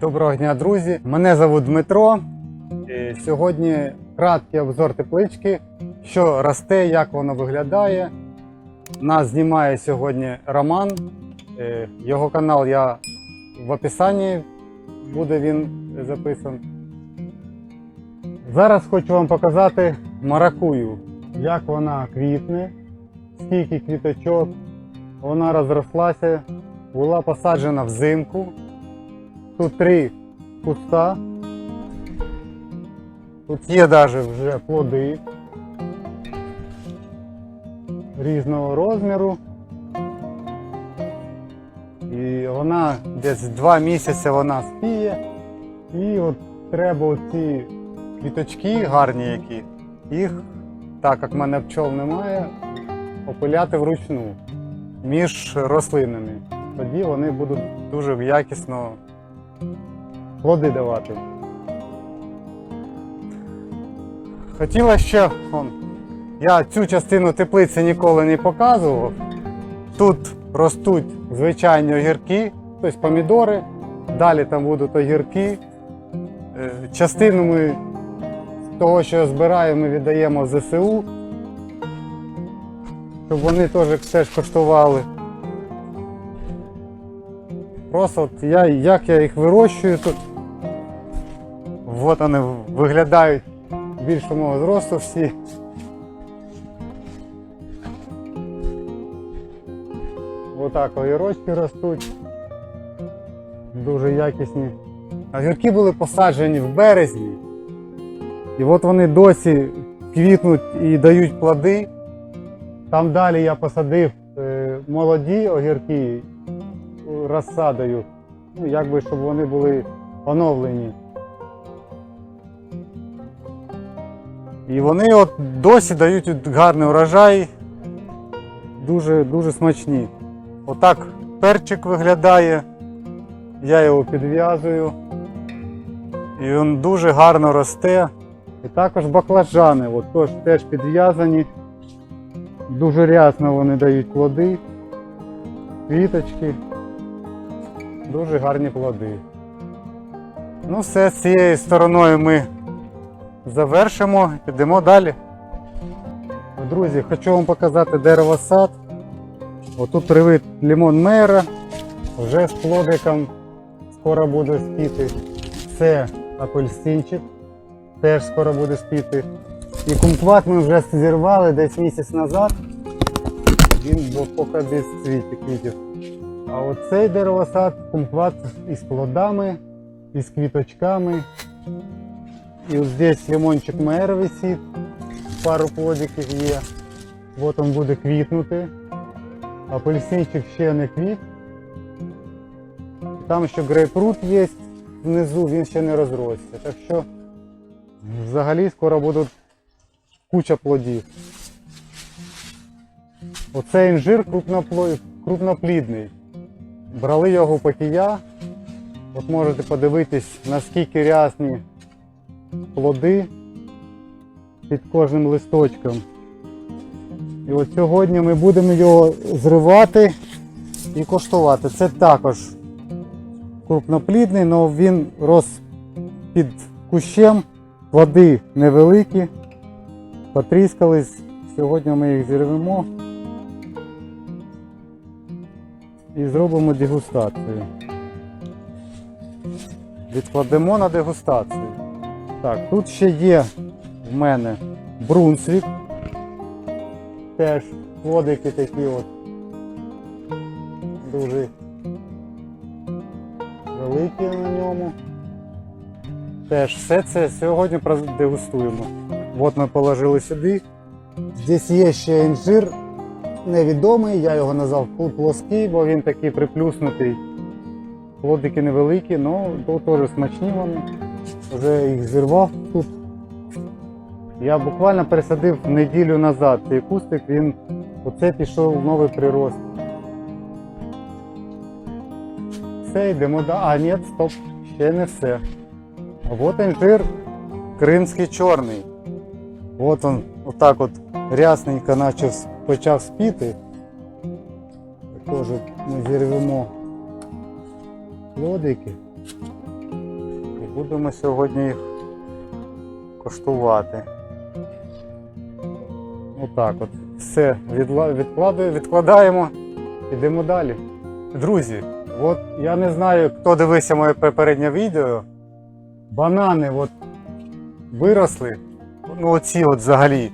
Доброго дня, друзі! Мене звуть Дмитро. І сьогодні краткий обзор теплички, що росте, як воно виглядає. Нас знімає сьогодні Роман. Е, Його канал я в описанні буде він записан. Зараз хочу вам показати маракую, як вона квітне, скільки квіточок. Вона розрослася, була посаджена взимку. Тут три куста. Тут є навіть вже плоди різного розміру. І вона десь два місяці вона спіє. І от треба оці квіточки гарні які, їх, так як в мене пчол немає, опиляти вручну між рослинами. Тоді вони будуть дуже якісно плоди давати. Хотіла ще, он, я цю частину теплиці ніколи не показував. Тут ростуть звичайні огірки, тобто помідори, далі там будуть огірки. Е, Частину ми того, що збираємо, ми віддаємо ЗСУ, щоб вони теж теж коштували. Просто от я, як я їх вирощую тут. От вони виглядають більше мого зросту всі. Отак огірочки ростуть. Дуже якісні. Огірки були посаджені в березні. І от вони досі квітнуть і дають плоди. Там далі я посадив е, молоді огірки розсадою, ну, якби, щоб вони були оновлені. І вони от досі дають гарний урожай, дуже, дуже смачні. Отак перчик виглядає, я його підв'язую. І він дуже гарно росте. І також баклажани, от тож теж підв'язані. Дуже рясно вони дають плоди, квіточки. Дуже гарні плоди. Ну, все, з цією стороною ми завершимо, підемо далі. Друзі, хочу вам показати деревосад. Отут привит лимон мера, вже з плодиком скоро буде спіти. Це апельсинчик, теж скоро буде спіти. І кумкват ми вже зірвали десь місяць назад. Він був поки без цвіти, квітів. А оцей деревосад кумкват із плодами, із квіточками. І ось здесь лимончик мер висить, пару плодиків є. От він буде квітнути. Апельсинчик ще не квіт. Там ще грейпфрут є внизу, він ще не розросся. Так що взагалі скоро буде куча плодів. Оцей інжир крупноплідний. Брали його пакія. От можете подивитись, наскільки рясні плоди під кожним листочком. І от сьогодні ми будемо його зривати і коштувати. Це також крупноплідний, але він рос під кущем, плоди невеликі, потріскались. Сьогодні ми їх зірвемо і зробимо дегустацію. Відкладемо на дегустацію. Так, тут ще є в мене брунсвік. Теж плодики такі от дуже великі на ньому. Теж все це сьогодні продегустуємо. От ми положили сюди. Здесь є ще інжир невідомий, я його назвав плоский, бо він такий приплюснутий. Плодики невеликі, але теж смачні вони. Вже їх зірвав тут. Я буквально пересадив неділю назад цей кустик, він оце пішов новий прирост. Все, йдемо до. А, ні, стоп, ще не все. А от інжир кримський чорний. От він отак от рясненько начав, почав спіти. Теж ми зірвемо плодики. Будемо сьогодні їх коштувати. Отак от. Все відкладаємо, йдемо далі. Друзі, от я не знаю, хто дивився моє попереднє відео. Банани от виросли. Ну, оці от взагалі.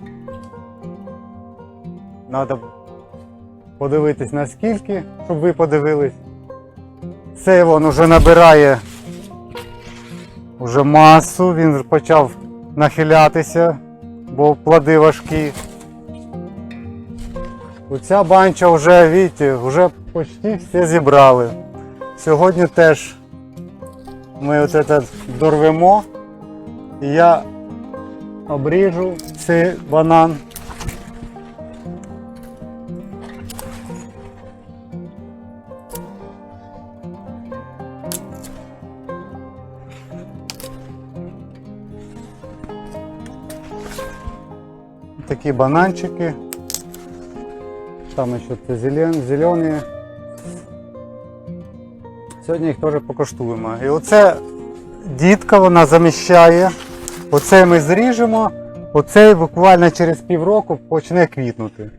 Треба подивитись наскільки, щоб ви подивились. Цей вон уже набирає уже масу, він почав нахилятися, бо плоди важкі. Оця банча вже, бачите, вже почти все зібрали. Сьогодні теж ми от це дорвемо. І я обріжу цей банан. Такі бананчики. Там ще це зелен, зелені. Сьогодні їх теж покуштуємо. І оце дітка вона заміщає. Оце ми зріжемо, оцей буквально через півроку почне квітнути.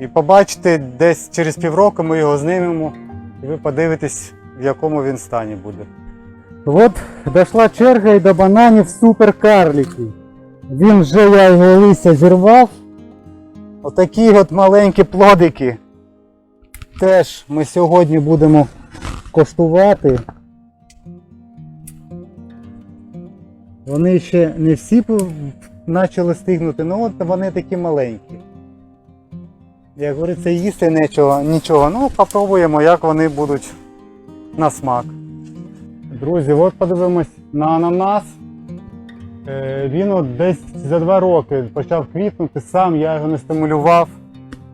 І побачите, десь через півроку ми його знімемо, і ви подивитесь, в якому він стані буде. От дійшла черга і до бананів суперкарліків. Він вже я його листя зірвав. Отакі от маленькі плодики. Теж ми сьогодні будемо коштувати. Вони ще не всі почали стигнути, ну от вони такі маленькі. Як говориться, їсти нічого, нічого. Ну, попробуємо, як вони будуть на смак. Друзі, от подивимось на ананас. Е, Він от десь за два роки почав квітнути сам, я його не стимулював.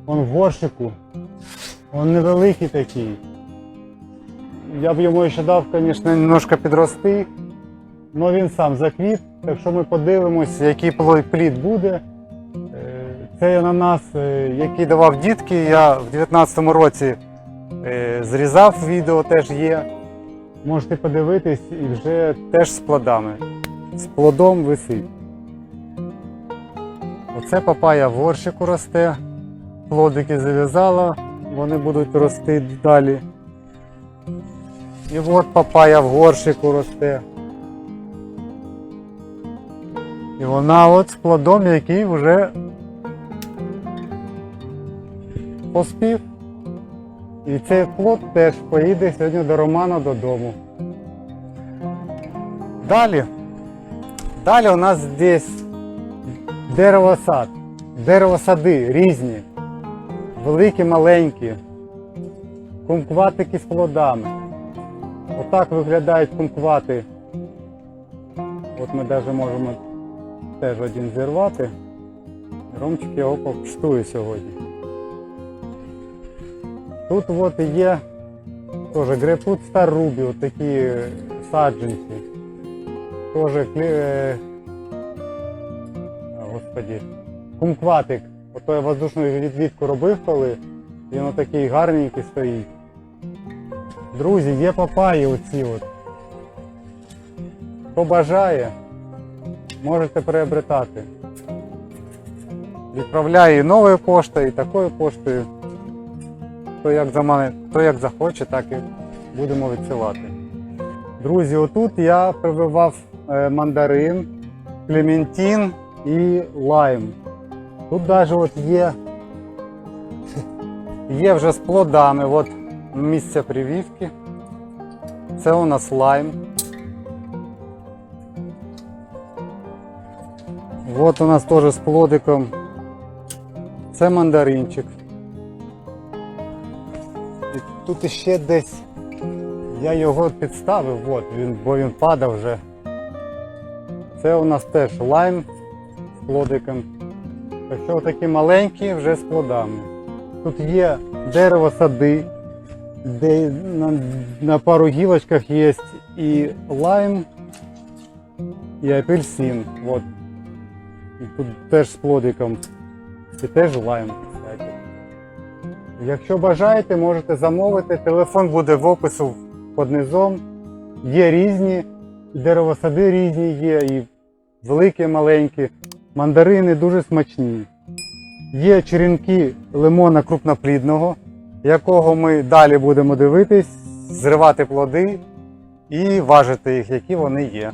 Он в горщику. Он невеликий такий. Я б йому ще дав, звісно, немножко підрости. але він сам заквіт. Так що ми подивимось, який плід буде. Е, Цей ананас, е, який давав дітки, я в 2019 році зрізав відео теж є. Можете подивитись і вже теж з плодами з плодом висить. Оце папая в горщику росте, плодики зав'язала, вони будуть рости далі. І от папая в горщику росте. І вона от з плодом, який вже поспів. І цей плод теж поїде сьогодні до Романа додому. Далі. Далі у нас здесь деревосад. Деревосади різні. Великі, маленькі. Кумкватики з плодами. Отак виглядають кумквати. От ми навіть можемо теж один зірвати. Ромчик його покуштує сьогодні. Тут от є теж грейпфрут от такі саджанці. Тоже е, Господі. Кумкватик. Ото я воздушну відвідку робив коли. Він отакий гарненький стоїть. Друзі, є папаї оці от. Хто бажає, можете приобретати. Відправляю і новою поштою, і такою поштою. Хто як за мене, хто як захоче, так і будемо відсилати. Друзі, отут я прививав е, мандарин, клементин і лайм. Тут навіть от є, є вже з плодами, от місце прививки. Це у нас лайм. От у нас теж з плодиком. Це мандаринчик. І тут ще десь я його підставив, от, він, бо він падав вже. Це у нас теж лайм з плодиком. Так що такі маленькі вже з плодами. Тут є дерево сади, де на, на пару гілочках є і лайм, і апельсин. От. Тут теж з плодиком. І теж лайм. Якщо бажаєте, можете замовити. Телефон буде в опису під низом. Є різні. деревосади різні є, і великі, маленькі. Мандарини дуже смачні. Є черенки лимона крупноплідного, якого ми далі будемо дивитись, зривати плоди і важити їх, які вони є.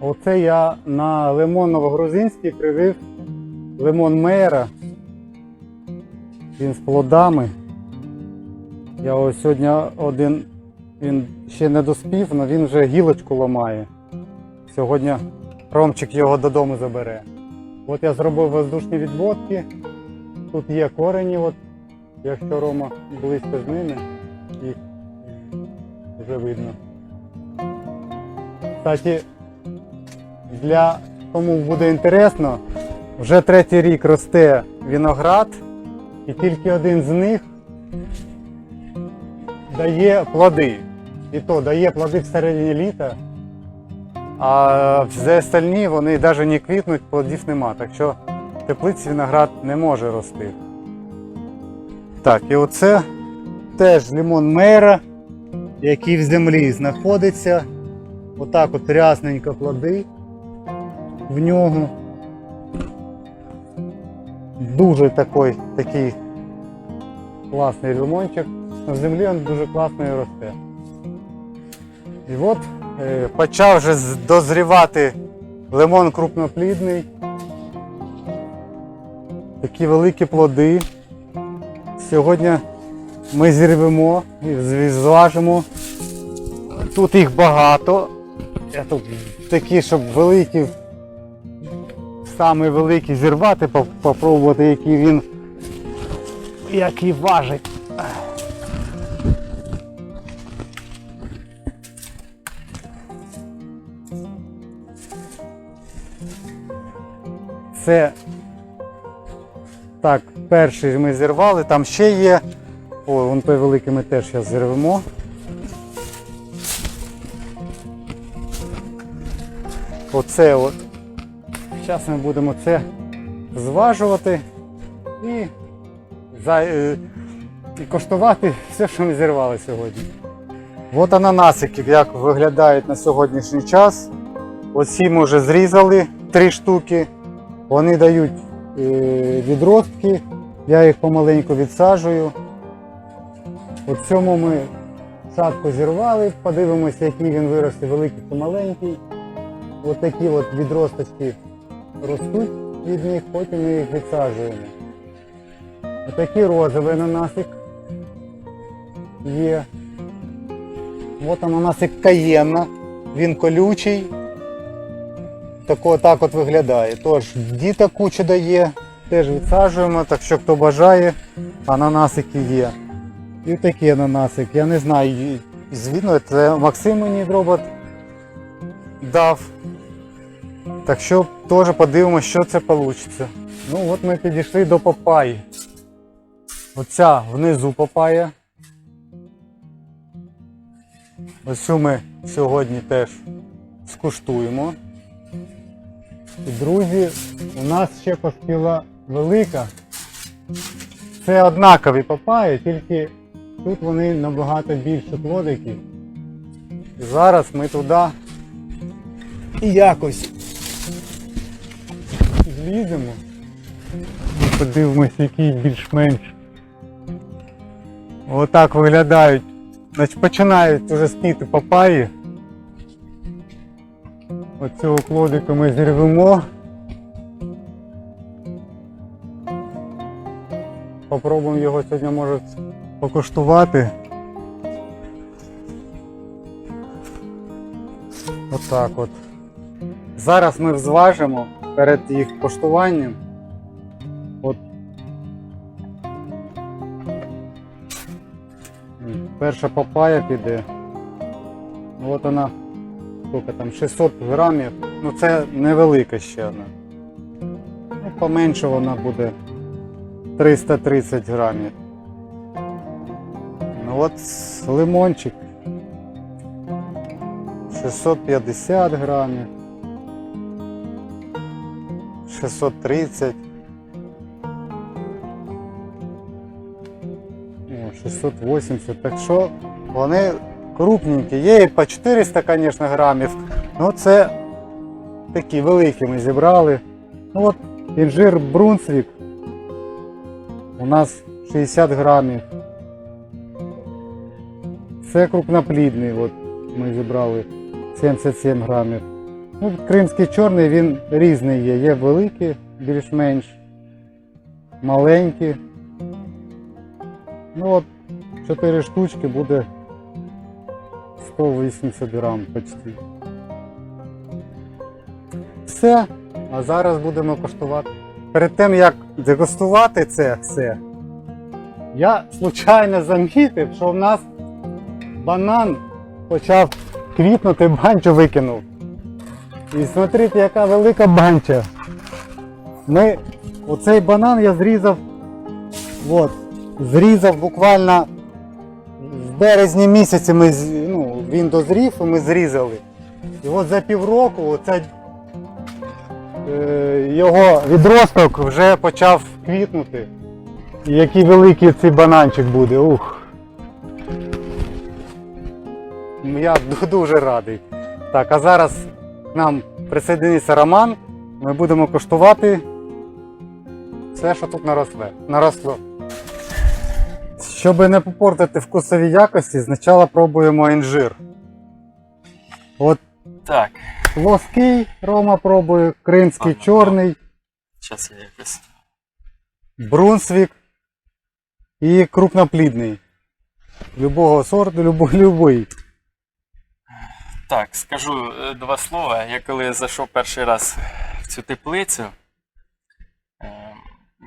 Оце я на лимон новогрузинський привив лимон Мейера. Він з плодами. Я ось сьогодні один, він ще не доспів, але він вже гілочку ламає. Сьогодні Ромчик його додому забере. От я зробив воздушні відводки. Тут є корені, от, якщо Рома близько з ними, їх вже видно. Кстати, для кому буде інтересно, вже третій рік росте виноград, і тільки один з них дає плоди. І то дає плоди всередині літа, а все остальні вони навіть не квітнуть, плодів нема. Так що в теплиці виноград не може рости. Так, і оце теж лимон мера, який в землі знаходиться. Отак от рясненько плоди в нього. Дуже такий, такий класний лимончик. В землі він дуже класно і росте. І от почав вже дозрівати лимон крупноплідний. Такі великі плоди. Сьогодні ми зірвемо і зважимо. Тут їх багато. Я тут такі, щоб великі, саме великі зірвати, поп- попробувати, який він який важить. Це так, перший ми зірвали, там ще є. О, вон той великий ми теж зараз зірвемо. Оце от. Зараз ми будемо це зважувати і, за, е, і коштувати все, що ми зірвали сьогодні. От ананасики, як виглядають на сьогоднішній час. Оці ми вже зрізали три штуки. Вони дають е, відростки, я їх помаленьку відсаджую. От цьому ми садку зірвали, подивимося, який він виросте, великий чи маленький. Ось такі от відросточки ростуть від них, потім ми їх відсаджуємо. Отакий розовий ананасик є. От ананасик каєнна, він колючий. Тако, так от виглядає. Тож діта куча дає, теж відсаджуємо, так що хто бажає, ананасики є. І такий ананасик. Я не знаю, звідно, це Максим мені робот дав. Так що теж подивимося, що це вийде. Ну от ми підійшли до папаї. Оця внизу папая. Ось ми сьогодні теж скуштуємо. І, друзі, у нас ще поспіла велика. Це однакові папаї, тільки тут вони набагато більше плодики. І зараз ми туди і якось зліземо. Подивимось, який більш-менш. Отак виглядають. Значить, починають вже спіти папаї. Оцього плодика ми зірвемо. Попробуємо його сьогодні може покуштувати. Отак от. Зараз ми зважимо перед їх коштуванням. От. Перша папая піде. От вона скільки там 600 грамів. Ну це невелика ще одна. Ну, поменше вона буде 330 грамів. Ну от лимончик 650 грамів. 630. О, 680. Так що вони крупненькі. Є і по 400, звісно, грамів. Ну, це такі великі ми зібрали. Ну от інжир Брунсвік. У нас 60 грамів. Це крупноплідний, от ми зібрали 77 грамів. Ну, кримський чорний він різний є. Є великі, більш-менш, маленькі. Ну от 4 штучки буде 180 грам почти. Все. А зараз будемо коштувати. Перед тим як дегустувати це все, я случайно замітив, що в нас банан почав квітнути, банчу викинув. І смотрите, яка велика банча. Ми оцей банан я зрізав. От, зрізав буквально в березні місяці ми, він дозрів ми зрізали. І от за півроку оця, е, його відросток вже почав квітнути. І який великий цей бананчик буде. Ух. Я дуже радий. Так, а зараз нам присоединиться Роман. Ми будемо коштувати все, що тут наросло. наросло. Щоб не попортити вкусові якості, спочатку пробуємо інжир. От Так, плоский Рома пробує, кримський Ага. чорний, зараз я якось. брунсвік і крупноплідний. Любого сорту, любо- любий. Так, скажу е, два слова. Я коли зайшов перший раз в цю теплицю,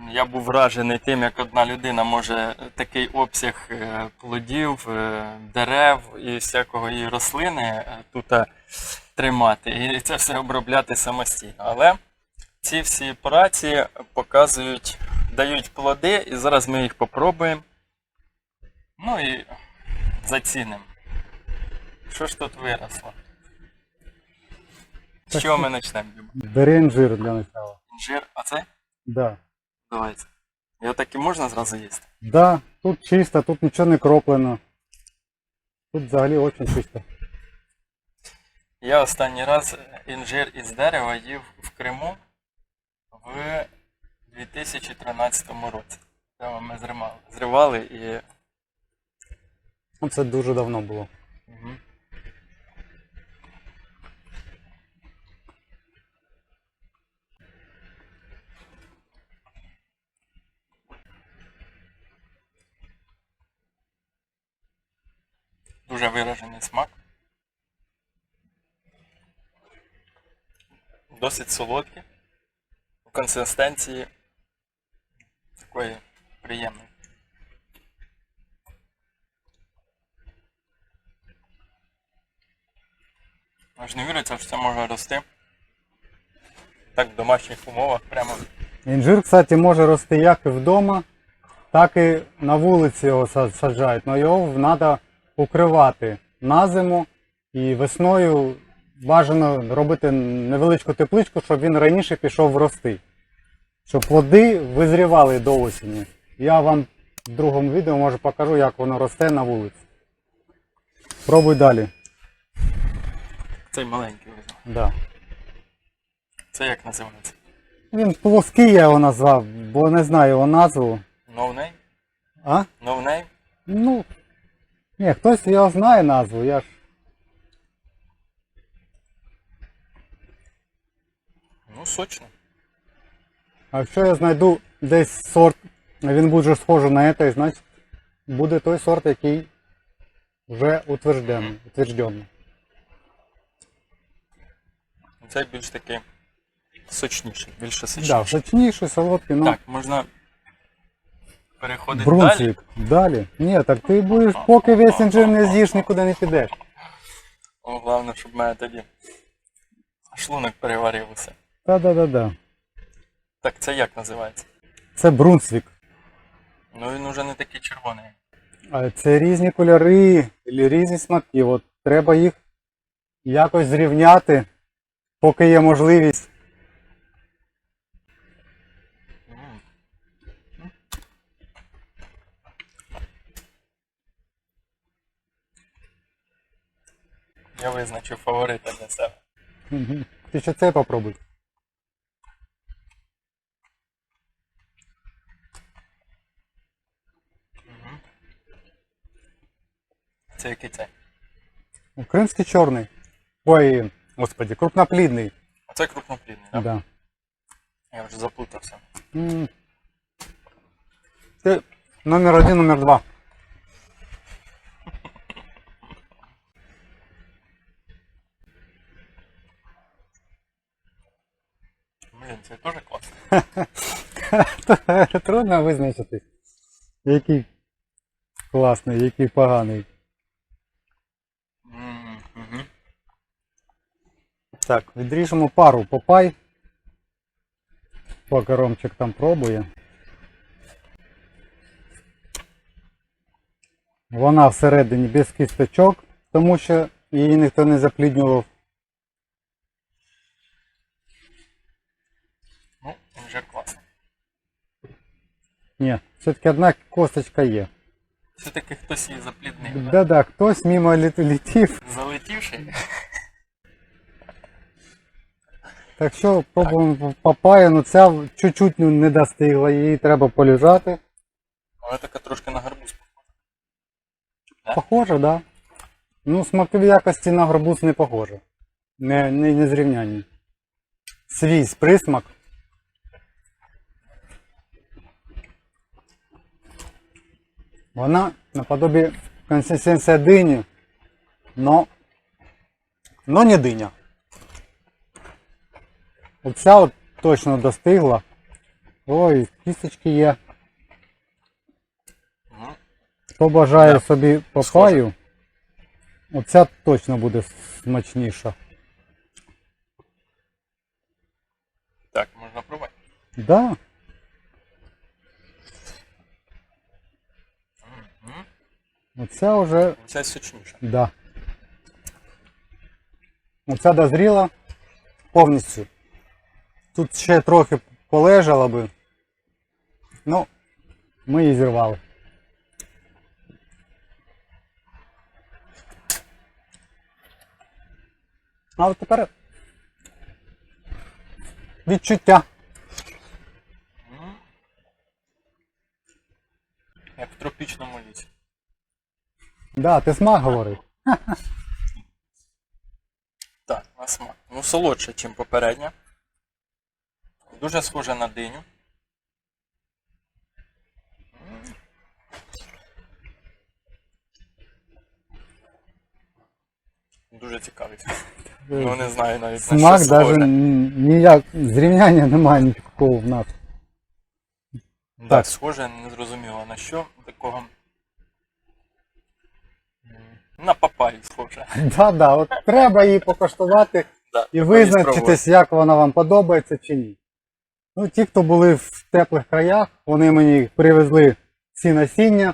я був вражений тим, як одна людина може такий обсяг е, плодів, е, дерев і всякого і рослини е, тут тримати. І це все обробляти самостійно. Але ці всі праці показують, дають плоди, і зараз ми їх попробуємо. Ну і зацінимо. Що ж тут виросло? З чого ми почнемо? Бери інжир для начала. Інжир, а це? Да. Давайте. Його так і можна зразу їсти? Да, тут чисто, тут нічого не кроплено. Тут взагалі дуже чисто. Я останній раз інжир із дерева їв в Криму в 2013 році. Там ми зривали, зривали і. Ну, Це дуже давно було. Мгм. Дуже виражений смак. Досить солодкий. У консистенції такої приємної. Аж не віриться, що це може рости. Так в домашніх умовах прямо. Інжир, кстати, може рости як вдома, так і на вулиці його саджають. Але його треба укривати на зиму і весною бажано робити невеличку тепличку, щоб він раніше пішов рости. Щоб плоди визрівали до осені. Я вам в другому відео може покажу, як воно росте на вулиці. Пробуй далі. Цей маленький візьму. Да. Це як називається? Він плоский я його назвав, бо не знаю його назву. No name? А? No name? Ну. Ні, хтось його знає назву, я ж. Ну, сочно. А якщо я знайду десь сорт, він буде схожий на цей, значить буде той сорт, який вже утверждений. утверждений. Цей більш такий сочніший, більше Да, сочніший. сочніший, солодкий, ну. Так, можна переходити далі. Брунсвік. Далі. Ні, так ти будеш, поки весь інжир не з'їш, нікуди не підеш. О, головне, щоб в мене тоді шлунок переварив усе. Та-да-да-да. Так, це як називається? Це Брунсвік. Ну він уже не такий червоний. А Це різні кольори, різні смаки. От треба їх якось зрівняти, поки є можливість. Я визначив фаворита для себе. Мгм. Ти ще це попробуй. Це який цей? Кримський чорний. Ой, господи, крупноплідний. А це крупноплідний, так? Да. Я вже заплутався. Це номер один, номер два. Блін, це теж класно. Трудно визначити. Який класний, який поганий. Так, відріжемо пару попай. Поки Ромчик там пробує. Вона всередині без кісточок, тому що її ніхто не запліднював. Ну, вже класно. Ні, все-таки одна косточка є. Все-таки хтось її запліднив. да? Да-да, хтось мимо літ- літів. Залетівши. Так що пробуємо папаю, ну ця чуть-чуть ну, не достигла, їй треба полежати. Вона така трошки на гарбуз. Похоже, да. Ну, смакові якості на гарбуз не похоже. Не, не, не зрівнянні. Свій присмак. Вона наподобі консистенція дині, но, но не диня. Оця от точно достигла. Ой, кісточки є. Хто бажає Да, собі папаю, оця точно буде смачніша. Так, можна пробувати. Да, Угу. Оця вже, Ця сочніша. да. Оця дозріла повністю. Тут ще трохи полежала би. Ну, ми її зірвали. А от тепер відчуття. Як в тропічному лісі. Да, ти смак говорив. Так, на смак. Ну, солодше, ніж попередня. Дуже схоже на диню. Дуже цікавий. Ну, не знаю навіть на Смак що схоже. навіть ніяк зрівняння немає ніякого в нас. Так, Так. схоже, не зрозуміло на що такого. На папаю схоже. Да, да, от треба її покоштувати Да, і визначитись, як вона вам подобається чи ні. Ну, ті, хто були в теплих краях, вони мені привезли ці насіння,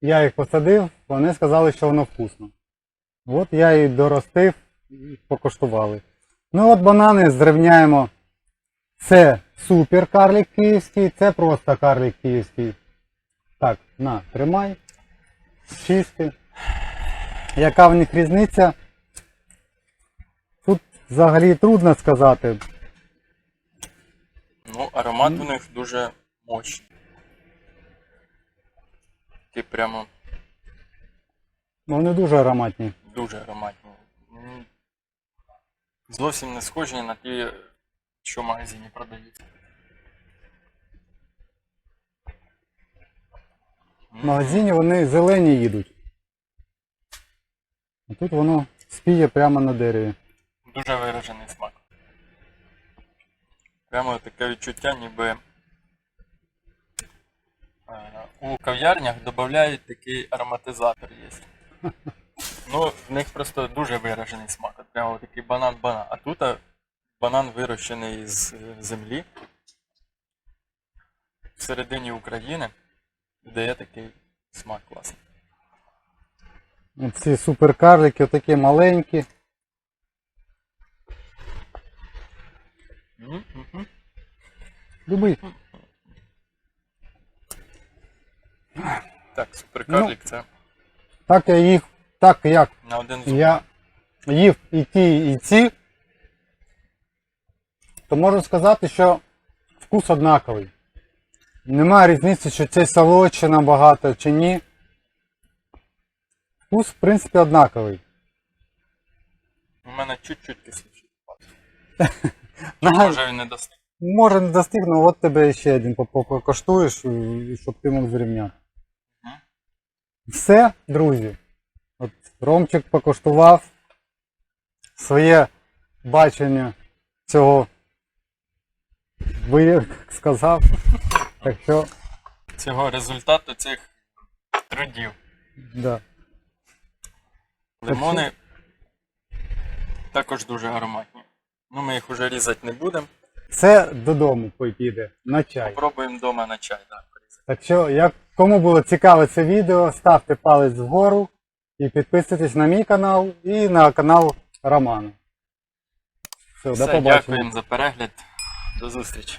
я їх посадив, вони сказали, що воно вкусно. От я її доростив і покоштували. Ну от банани зрівняємо. Це супер карлик київський, це просто карлик київський. Так, на, тримай. Чистий. Яка в них різниця? Тут взагалі трудно сказати. Ну, аромат у них дуже мощний. Такий прямо Вони дуже ароматні. дуже ароматний. М, Зовсім не схожі на ті, що в магазині продаються. В магазині вони зелені їдуть. А тут воно спіє прямо на дереві. Дуже виражений смак. Прямо таке відчуття, ніби е, у кав'ярнях додають такий ароматизатор є. Ну, в них просто дуже виражений смак. От Прямо такий банан-банан. А тут банан вирощений з е, землі всередині України дає такий смак класний. Ці суперкарлики такі маленькі. Любий. Так, суперкарлік це Так я їх, так як на один зуб. я їв і ті, і ці, то можу сказати, що вкус однаковий. Немає різниці, що це солодше набагато чи ні. Вкус, в принципі, однаковий. У мене чуть-чуть кисліше. Може він не достиг. Може не достигну, от тебе ще один по- по- покоштуєш, щоб ти мог зрівняти. Все, друзі. От Ромчик покоштував своє бачення цього. Ви сказав. Так що, Цього результату цих трудів. да. Лимони також дуже ароматні. Ну, ми їх уже різати не будемо. Це додому піде на чай. Попробуємо вдома на чай. Так. Так що, як кому було цікаве це відео, ставте палець вгору і підписуйтесь на мій канал і на канал Романа. Все, до Все, побачення. дякуємо за перегляд. До зустрічі.